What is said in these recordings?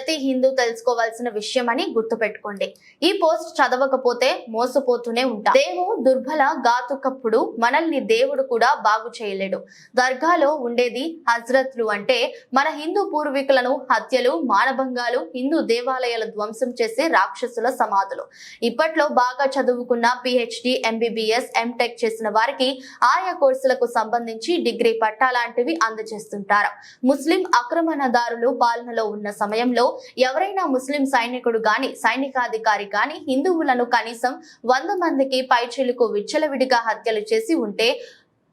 ప్రతి హిందూ తెలుసుకోవాల్సిన విషయం అని గుర్తుపెట్టుకోండి. ఈ పోస్ట్ చదవకపోతే మోసపోతూనే ఉంటాం. దేవు దుర్బల గాతుకప్పుడు మనల్ని దేవుడు కూడా బాగు చేయలేడు. దర్గాలో ఉండేది హజ్రత్లు అంటే మన హిందూ పూర్వీకులను హత్యలు మానభంగాలు హిందూ దేవాలయాల ధ్వంసం చేసే రాక్షసుల సమాధులు. ఇప్పట్లో బాగా చదువుకున్న పిహెచ్డి ఎంబీబీఎస్ ఎంటెక్ చేసిన వారికి ఆయా కోర్సులకు సంబంధించి డిగ్రీ పట్టా లాంటివి అందజేస్తుంటారు. ముస్లిం ఆక్రమణదారులు పాలనలో ఉన్న సమయంలో ఎవరైనా ముస్లిం సైనికుడు గాని సైనికాధికారి గాని హిందువులను కనీసం వంద మందికి పైచిలుకు విచ్చలవిడిగా హత్యలు చేసి ఉంటే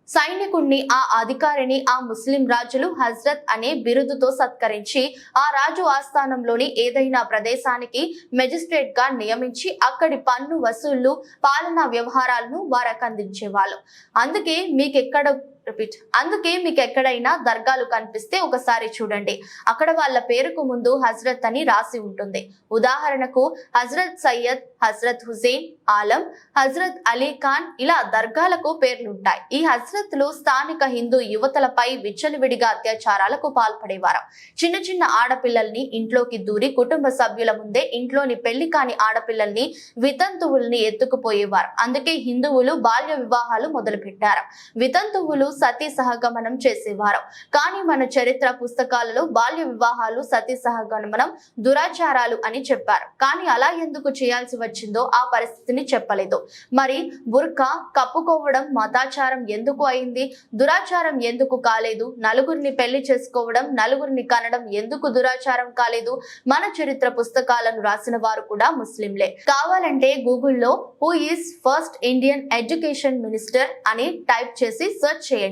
సైనికుణ్ణి ఆ అధికారిని ఆ ముస్లిం రాజులు హజ్రత్ అనే బిరుదుతో సత్కరించి ఆ రాజు ఆస్థానంలోని ఏదైనా ప్రదేశానికి మెజిస్ట్రేట్గా నియమించి అక్కడి పన్ను వసూళ్ళు పాలనా వ్యవహారాలను వారికి అందించేవాళ్ళు అందుకే మీకెక్కడ రిపీట్ అందుకే మీకు ఎక్కడైనా దర్గాలు కనిపిస్తే ఒకసారి చూడండి. అక్కడ వాళ్ళ పేరుకు ముందు హజ్రత్ అని రాసి ఉంటుంది. ఉదాహరణకు హజ్రత్ సయ్యద్ హజరత్ హుసేన్ ఆలం హజరత్ అలీ ఖాన్ ఇలా దర్గాలకు పేర్లుంటాయి ఈ హజరత్లు స్థానిక హిందూ యువతలపై విచ్చలవిడిగా అత్యాచారాలకు పాల్పడేవారు. చిన్న చిన్న ఆడపిల్లల్ని ఇంట్లోకి దూరి కుటుంబ సభ్యుల ముందే ఇంట్లోని పెళ్ళి కాని ఆడపిల్లల్ని వితంతువుల్ని ఎత్తుకుపోయేవారు. అందుకే హిందువులు బాల్య వివాహాలు మొదలుపెట్టారు. వితంతువులు సతీ సహగమనం చేసేవారు. కానీ మన చరిత్ర పుస్తకాలలో బాల్య వివాహాలు సతీ సహగమనం దురాచారాలు అని చెప్పారు. కానీ అలా ఎందుకు చేయాల్సి వచ్చిందో ఆ పరిస్థితిని చెప్పలేదు. మరి బుర్ఖా కప్పుకోవడం మతాచారం ఎందుకు అయింది? దురాచారం ఎందుకు కాలేదు? నలుగురిని పెళ్ళి చేసుకోవడం నలుగురిని కనడం ఎందుకు దురాచారం కాలేదు? మన చరిత్ర పుస్తకాలను రాసిన వారు కూడా ముస్లింలే. కావాలంటే గూగుల్లో who is first Indian education minister అని టైప్ చేసి సెర్చ్ చేయండి.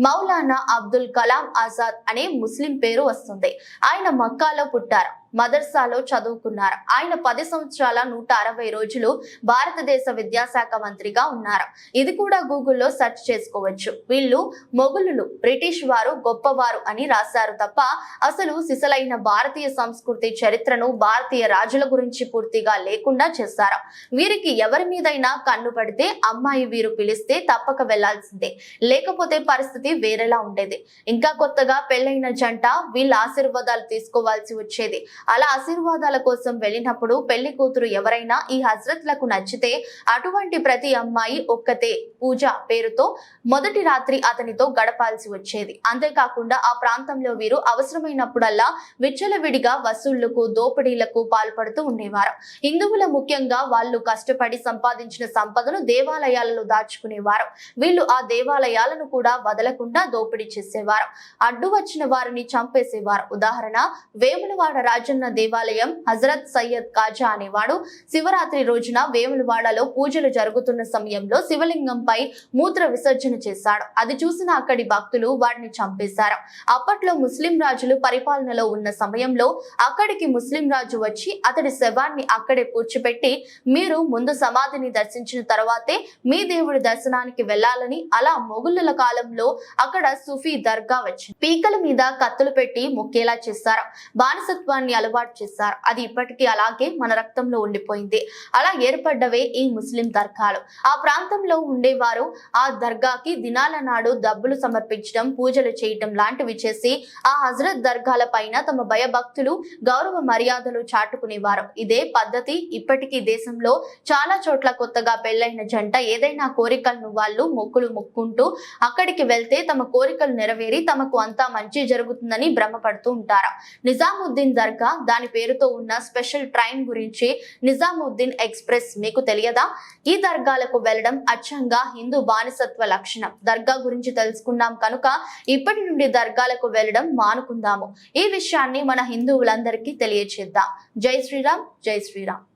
మౌలానా అబ్దుల్ కలాం ఆజాద్ అనే ముస్లిం పేరు వస్తుంది. ఆయన మక్కాలో పుట్టారు. మదర్సాలో చదువుకున్నారు. ఆయన పది సంవత్సరాల నూట అరవై రోజులు భారతదేశ విద్యాశాఖ మంత్రిగా ఉన్నారు. ఇది కూడా గూగుల్లో సెర్చ్ చేసుకోవచ్చు. వీళ్ళు మొగులు బ్రిటిష్ వారు గొప్పవారు అని రాశారు తప్ప అసలు సిసలైన భారతీయ సంస్కృతి చరిత్రను భారతీయ రాజుల గురించి పూర్తిగా లేకుండా చేశారు. వీరికి ఎవరి మీదైనా కన్ను పడితే అమ్మాయి వీరు పిలిస్తే తప్పక వెళ్ళాల్సిందే. లేకపోతే పరిస్థితి వేరేలా ఉండేది. ఇంకా కొత్తగా పెళ్ళైన జంట వీళ్ళ ఆశీర్వాదాలు తీసుకోవాల్సి వచ్చేది. అలా ఆశీర్వాదాల కోసం వెళ్ళినప్పుడు పెళ్ళి కూతురు ఎవరైనా ఈ హజరత్లకు నచ్చితే అటువంటి ప్రతి అమ్మాయి ఒక్కతే. పూజ పేరుతో మొదటి రాత్రి అతనితో గడపాల్సి వచ్చేది. అంతేకాకుండా ఆ ప్రాంతంలో వీరు అవసరమైనప్పుడల్లా విచ్చలవిడిగా వసూళ్ళకు దోపిడీలకు పాల్పడుతూ ఉండేవారు. హిందువుల ముఖ్యంగా వాళ్ళు కష్టపడి సంపాదించిన సంపదను దేవాలయాలలో దాచుకునేవారు. వీళ్ళు ఆ దేవాలయాలను కూడా వదలకుండా దోపిడీ చేసేవారు. అడ్డు వచ్చిన వారిని చంపేసేవారు. ఉదాహరణ వేములవాడ రాజన్న దేవాలయం హజరత్ సయ్యద్ కాజా అనేవాడు. శివరాత్రి రోజున వేములవాడలో పూజలు జరుగుతున్న సమయంలో శివలింగంపై మూత్ర విసర్జన చేశాడు. అది చూసిన అక్కడి భక్తులు వాడిని చంపేశారు. అప్పట్లో ముస్లిం రాజులు పరిపాలనలో ఉన్న సమయంలో అక్కడికి ముస్లిం రాజు వచ్చి అతడి శవాన్ని అక్కడే పూడ్చిపెట్టి మీరు ముందు సమాధిని దర్శించిన తర్వాతే మీ దేవుడి దర్శనానికి వెళ్ళాలని అలా మొగుళ్ళ కాలంలో అక్కడ సుఫీ దర్గా వచ్చింది. పీకల మీద కత్తులు పెట్టి మొక్కేలా చేశారు. బానిసత్వాన్ని అలవాటు చేశారు. అది ఇప్పటికీ అలాగే మన రక్తంలో ఉండిపోయింది. అలా ఏర్పడ్డవే ఈ ముస్లిం దర్గాలు. ఆ ప్రాంతంలో ఉండే వారు ఆ దర్గాకి దినాల నాడు డబ్బులు సమర్పించడం పూజలు చేయటం లాంటివి చేసి ఆ హజరత్ దర్గాల పైన తమ భయభక్తులు గౌరవ మర్యాదలు చాటుకునేవారు. ఇదే పద్ధతి ఇప్పటికీ దేశంలో చాలా చోట్ల కొత్తగా పెళ్ళైన జంట ఏదైనా కోరికలను వాళ్ళు మొక్కులు మొక్కుంటూ అక్కడికి వెళ్తే తమ కోరికలు నెరవేరి తమకు అంతా మంచి జరుగుతుందని భ్రమపడుతూ ఉంటారు. నిజాముద్దీన్ దర్గా దాని పేరుతో ఉన్న స్పెషల్ ట్రైన్ గురించి నిజాముద్దీన్ ఎక్స్ప్రెస్ మీకు తెలియదా? ఈ దర్గాలకు వెళ్ళడం అచ్చంగా హిందూ బానిసత్వ లక్షణం. దర్గా గురించి తెలుసుకున్నాం కనుక ఇప్పటి నుండి దర్గాలకు వెళ్ళడం మానుకుందాము. ఈ విషయాన్ని మన హిందువులందరికీ తెలియచేద్దాం. జై శ్రీరామ్ జై శ్రీరామ్.